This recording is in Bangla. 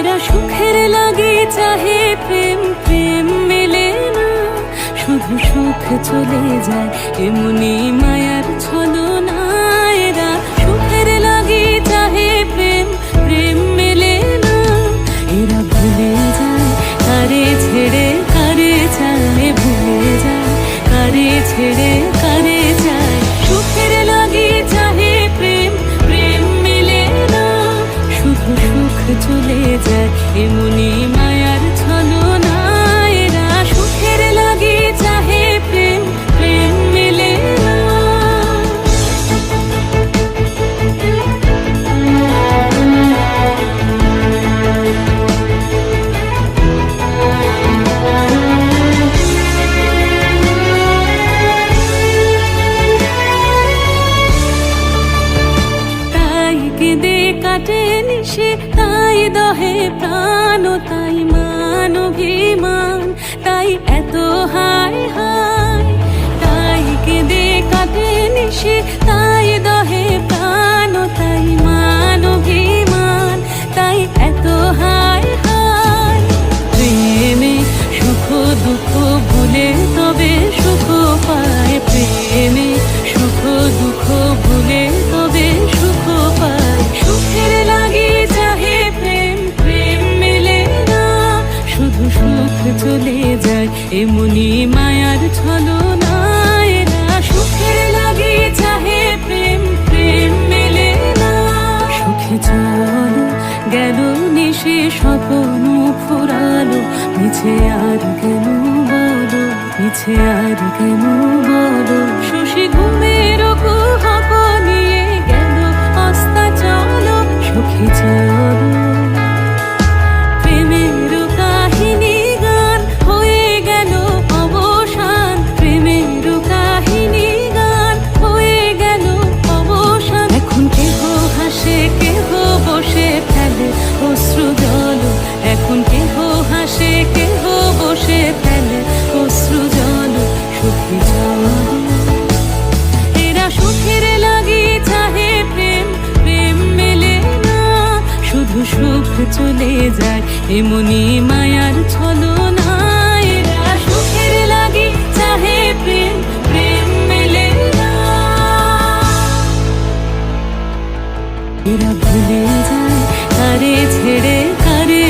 সুখের লাগে চাহে প্রেম প্রেম মেলে না শুধু সুখ চলে যায় এমনি মায়ার ছলনা এরা সুখের লাগে চাহে প্রেম প্রেম মেলে না এরা ভুলে যায় কারে ছেড়ে কারে চায় ভুলে যায় কারে ছেড়ে চলে যায়। এমনি মায়ার ছলনা কাটে নিশে তাই দহে প্রাণ, তাই মান তাই এত হায় হায়। তাই কেঁদে কাটে নিশে তাই দহে প্রাণ, তাই মান তাই এত হায় হায়। প্রেমে সুখ দুঃখ ভুলে সুখ চলে যায়, এমনি মায়ার ছলনা এরা সুখের চাহে প্রেম প্রেম মেলে গেল নিশে, স্বপ্ন ফুরালো, মিছে আর কেন বলো, মিছে আর কেন বলো, শশী চলে যায় এমনি মায়ার ছল চাহে প্রেম প্রেম মেলে এরা ভুলে যায়, কারে ছেড়ে কারে